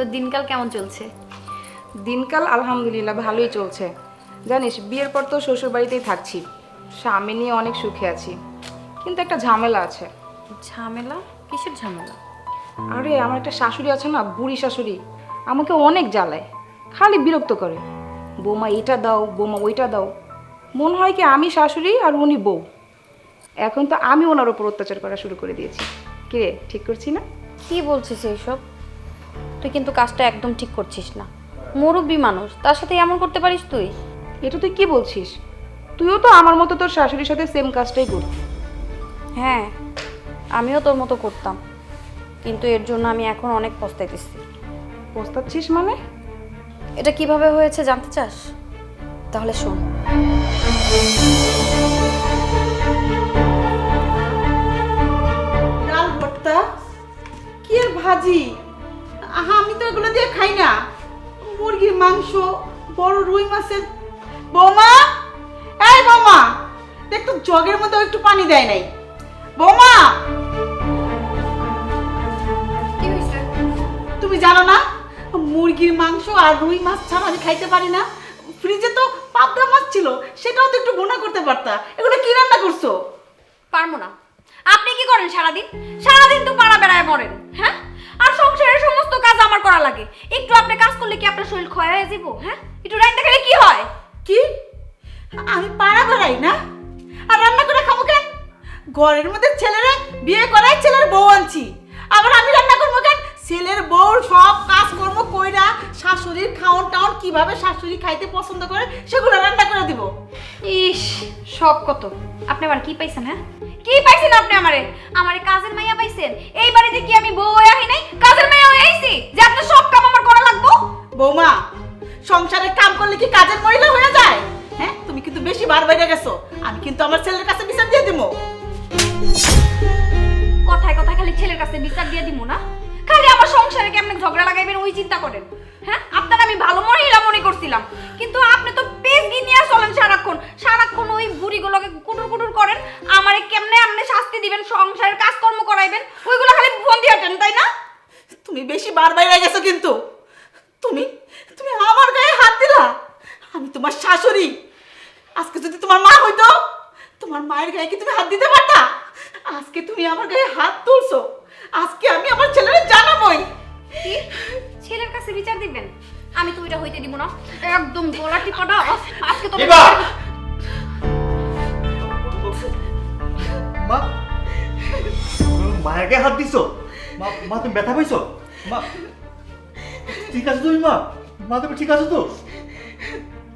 তো দিনকাল কেমন চলছে? দিনকাল আলহামদুলিল্লাহ ভালোই চলছে। জানিস বিয়ের পর তো শ্বশুর বাড়িতেই থাকছি। স্বামী নিয়ে অনেক সুখে আছি। কিন্তু একটা ঝামেলা আছে। ঝামেলা? কিসের ঝামেলা? আরে আমার একটা শাশুড়ি আছে না বুড়ি শাশুড়ি। আমাকে অনেক জ্বালায় খালি বিরক্ত করে। বৌমা এটা দাও বৌমা ওইটা দাও। মনে হয় কি আমি শাশুড়ি আর উনি বউ। এখন তো আমি ওনার ওপর অত্যাচার করা শুরু করে দিয়েছি। কিরে ঠিক করছি না? কি বলছিস এইসব? তুই কিন্তু কাজটা একদম ঠিক করছিস না। মুরব্বী মানুষ তার সাথে এমন করতে পারিস তুই? এটা তুই কি বলছিস? তুইও তো আমার মতো তোর শাশুড়ির সাথে সেম কাজটাই করতি। হ্যাঁ আমিও তোর মতো করতাম। কিন্তু এর জন্য আমি এখন অনেক পস্তাইতেছি। পস্তাচ্ছিস মানে? এটা কীভাবে হয়েছে জানতে চাস? তাহলে শোন। ডাল ভর্তা? কি আর ভাজি? এগুলো দিয়ে খাই না। মুরগির মাংস বড় রুই মাছের বৌমা! এই বৌমা! দেখ তো জগের মধ্যে একটু পানি দেয় নাই। বৌমা! তুমি জানো না মুরগির মাংস আর রুই মাছ ছাড়া আমি খাইতে পারি না। ফ্রিজে তো পাবদা মাছ ছিল সেটাও তো একটু বোনা করতে পারতা। এগুলো কি রান্না করছ? পারব না। আপনি কি করেন সারাদিন? সারাদিন তো পাড়া বেড়ায় মরেন হ্যাঁ? আর সংসারের সমস্ত কাজ আমার করা লাগে। একটু আপনি কাজ করলে কি আপনার শরীর ক্ষয় হয়ে যাব হ্যাঁ? একটু রান্না খেলে কি হয়? কি? আমি পাড়া বেড়াই না? আর রান্না করে খাব কেন? ঘরের মধ্যে ছেলেরা বিয়ে করাই ছেলের বউ আনছি। আবার আমি রান্না করব কেন? ছেলের বউ সব কাজকর্ম কইরা শাশুড়ির খাওন টাউন কীভাবে শাশুড়ি খাইতে পছন্দ করে সেগুলো রান্না করে দিব। ইস শখ কত। আপনি আবার কি পাইছেন হ্যাঁ? কি পাইছেন আপনি আমারে? আমারে কাজের মাইয়া পাইছেন? এই বাড়িতে কি আমি বউ হয়ে আহি নাই? কাজের মাইয়া হয়ে আইছি? যে আপনার সব কাম আমার করা লাগবো? বৌমা সংসারে কাম করলে কি কাজের মহিলা হয়ে যায়? হ্যাঁ তুমি কিন্তু বেশি বার বাইরে গেছো। আমি কিন্তু আমার ছেলের কাছে বিচার দিয়ে দিব কথায় কথায় খালি ছেলের কাছে বিচার দিয়ে দিব না? খালি আমার সংসারে কেমন ঝগড়া লাগাইবেন ওই চিন্তা করেন। আমি ভালো মনে মহিলা মনে করছিলাম। কিন্তু আপনি তো পেজ নিয়ে চলেন সারাক্ষণ। সারাক্ষণ ওই বুড়িগুলোকে কুটুর কুটুর করেন। আমারে কেমনে আপনি শাস্তি দিবেন সংসারের কাজকর্ম করাইবেন? ওইগুলো খালি ফোন দিয়ে হাঁটেন, তাই না? তুমি বেশি বার বাইরে গেছো কিন্তু। তুমি তুমি আমার গায়ে হাত দিলা। আমি তোমার শাশুড়ি। আজকে যদি তোমার মা হইতো তোমার মায়ের গায়ে কি তুমি হাত দিতে পারতা? আজকে তুমি আমার গায়ে হাত তুলছো। আজকে আমি আমার ছেলের জানাবই কি? ছেলের কাছে বিচার দিবেন? আমি তো ওইটা হইতে দিব না। একদম গলা টিপাটা আজকে তো! মা মায়ের গায়ে হাত দিছো? মা মা তুমি ব্যথা পাইছো? মা ঠিক আছে তুমি মা? মা তুমি ঠিক আছে তো?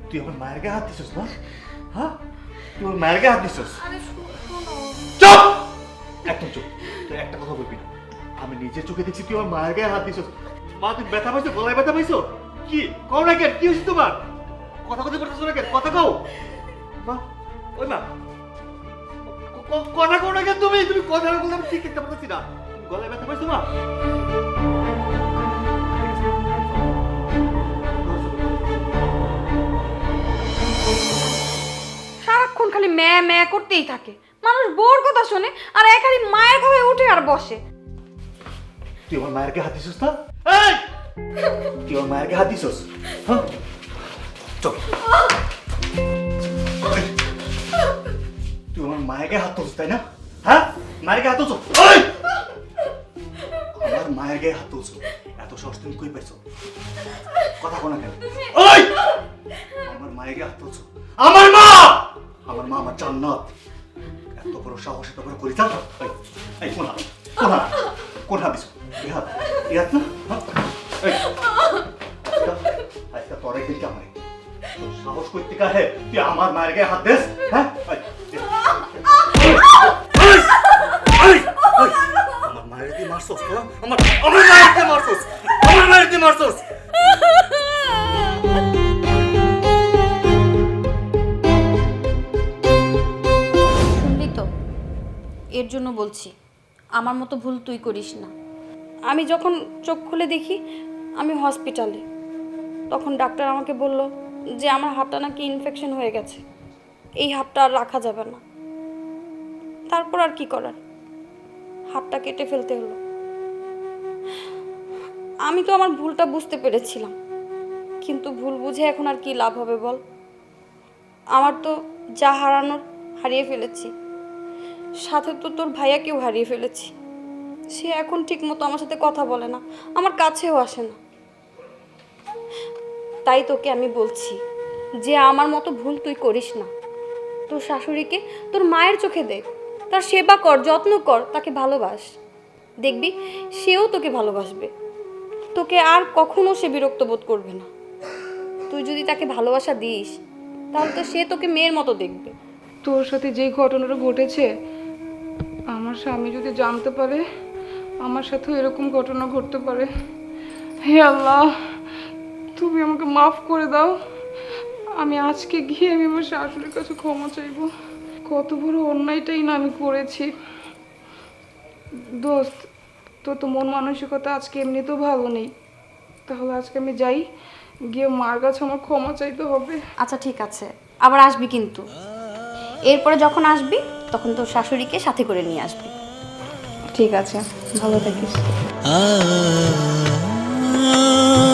তুই আমার মায়ের গায়ে হাত দিছিস না হ্যাঁ? তুই আমার মায়ের গায়ে হাত দিছিস? আরে চুপ! একদম চুপ। তুই একটা কথা বলবি না। আমি নিজের চোখে দেখছি তুই আমার মায়ের গায়ে হাত দিছিস। মা তুমি ব্যথা পাইছো? গলায় ব্যথা পাইছো? কি? কও না কেন? কি হয়েছে তোমার? কথা কথা বলতেছো না কেন? কথা কও। মা ওই মা। ক- ক- কথা কও না কেন তুমি? তুমি কথা বলতে আমি ঠিক দেখতে পারতেছি না। তুমি গলায় ব্যথা পাইছো মা? সারাক্ষণ খালি ম্যা ম্যা করতেই থাকে। মানুষ বোর কথা শোনে আর এ খালি মায়ের কথায় উঠে আর বসে। তুই আমার মায়ের গায়ে হাত দিছিস না? এই! তুই আমার মায়ের হাত দিছিস? হ্যাঁ? চল। তুই আমার মায়ের হাত তুলছিস, তাই না? হ্যাঁ? মায়ের হাত তুলছো! আমার মায়ের গায়ে হাত তুলছো। এত সহজ তুমি কই পাইছো? কথা কোনা কেন? ওই আমার মায়ের গায়ে হাত তুলছো। আমার মা! আমার মা আমার জান্নাত। এত বড় সাহস, এত বড় করি এই কোন কোন কোন দিছো? এই হাত এই হাত না? হ্যাঁ? আজকা তোর একদিন কামাই তোর সাহস করতে কাহে তুই আমার মায়ের গায়ে হাত দিস? হ্যাঁ? আমার মায়ের দিয়ে মারছস তো আমার আমার মায়ের দিয়ে মারছস? আমার মায়ের দিয়ে মারছস? শুনলি তো? এর জন্য বলছি আমার মতো ভুল তুই করিস না। আমি যখন চোখ খুলে দেখি আমি হসপিটালে। তখন ডাক্তার আমাকে বলল যে আমার হাতটা নাকি ইনফেকশন হয়ে গেছে। এই হাতটা আর রাখা যাবে না। তারপর আর কি করার? হাতটা কেটে ফেলতে হলো। আমি তো আমার ভুলটা বুঝতে পেরেছিলাম। কিন্তু ভুল বুঝে এখন আর কি লাভ হবে বল? আমার তো যা হারানোর হারিয়ে ফেলেছি। সাথে তো তোর ভাইয়াকেও হারিয়ে ফেলেছি। সে এখন ঠিক মতো আমার সাথে কথা বলে না। আমার কাছেও আসে না। তাই তোকে আমি বলছি যে আমার মতো ভুল তুই করিস না। তোর শাশুড়িকে তোর মায়ের চোখে দেখ। তার সেবা কর, যত্ন কর, তাকে ভালোবাস। দেখবি সেও তোকে ভালোবাসবে। তোকে আর কখনো সে বিরক্ত বোধ করবে না। তুই যদি তাকে ভালোবাসা দিস, তাহলে তো সে তোকে মেয়ের মতো দেখবে। তোর সাথে যেই ঘটনাটা ঘটেছে, আমার স্বামী যদি জানতে পারে, আমার সাথেও এরকম ঘটনা ঘটতে পারে। হে আল্লাহ! তুমি আমাকে মাফ করে দাও আমি আজকে গিয়ে আমি আমার শাশুড়ির কাছে ক্ষমা চাইব কত বড় অন্যায়টাই না আমি করেছি দোস্ত তোর তো মন মানসিকতা আজকে এমনিতেও ভালো নেই তাহলে আজকে আমি যাই গিয়ে মার কাছে আমার ক্ষমা চাইতে হবে আচ্ছা ঠিক আছে আবার আসবি কিন্তু এরপরে যখন আসবি তখন তোর শাশুড়িকে সাথে করে নিয়ে আসবি ঠিক আছে ভালো থাকিস ah